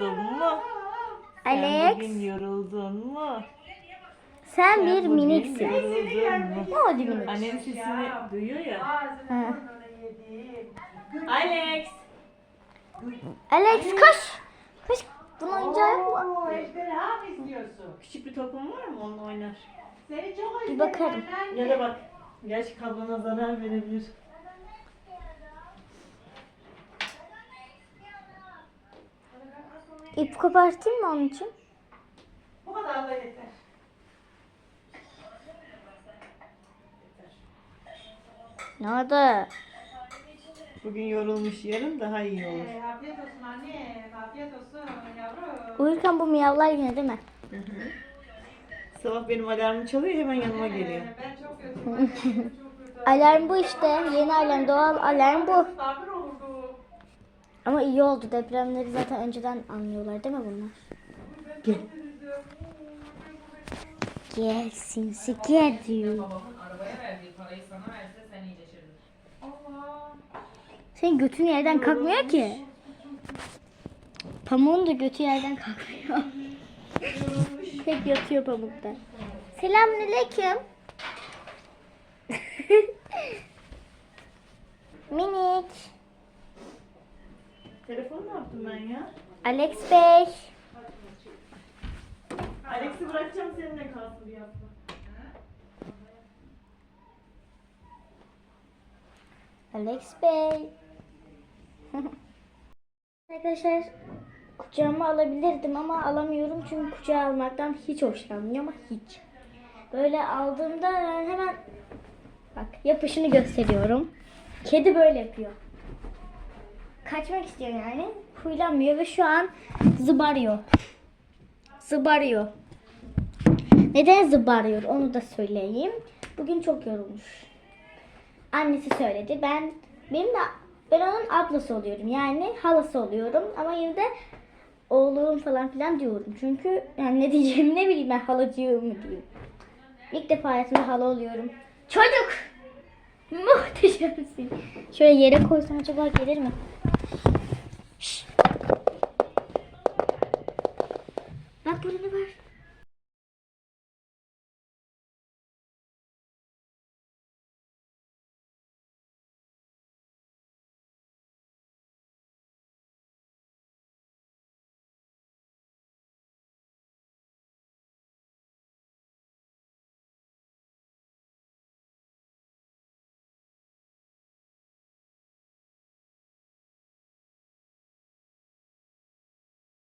yoruldun mu? Sen Alex bugün yoruldun mu? sen Sen bir miniksin. Ne oldu minik? Annem sesini duyuyor ya. Ha. Alex. Alex koş. Koş. Bunun oyuncağı? Oo, ejderha mı istiyorsun? Küçük bir topun var mı? Onunla oynar. Seni çok Bir bakarım. Ya da bak. Gerçi kablona zarar verebilir. İp kopartayım mı onun için? Bu kadar da yeter. Ne oldu? Bugün yorulmuş. Yarın daha iyi olur. Ee, afiyet olsun anne. Afiyet olsun yavrum. Uyurken bu miyavlar yine değil mi? Sabah benim alarmım çalıyor hemen yanıma geliyor. Ee, ben çok kötüyüm. Alarm bu işte. Yeni alarm, doğal alarm bu. Sabır olurdu. Ama iyi oldu. Depremleri zaten önceden anlıyorlar değil mi bunlar? Gel. Gel sinsi gel diyor. Senin götün yerden kalkmıyor ki. Pamuğun da götü yerden kalkmıyor. Hep yatıyor pamukta. Selamünaleyküm. Minik. Telefon ne yaptım ben ya? Alex Bey. Alex'i bırakacağım seninle kalsın bir hafta. Alex Bey. Arkadaşlar kucağıma alabilirdim ama alamıyorum çünkü kucağa almaktan hiç hoşlanmıyorum ama hiç. Böyle aldığımda hemen bak yapışını gösteriyorum. Kedi böyle yapıyor. Kaçmak istiyor yani. Huylanmıyor ve şu an zıbarıyor. Zıbarıyor. Neden zıbarıyor onu da söyleyeyim. Bugün çok yorulmuş. Annesi söyledi. Ben benim de ben onun ablası oluyorum. Yani halası oluyorum ama yine de oğlum falan filan diyorum. Çünkü yani ne diyeceğimi ne bileyim ben halacığım mı diyeyim. İlk defa hayatımda hala oluyorum. Çocuk! Muhteşemsin. Şöyle yere koysam acaba gelir mi? Bye.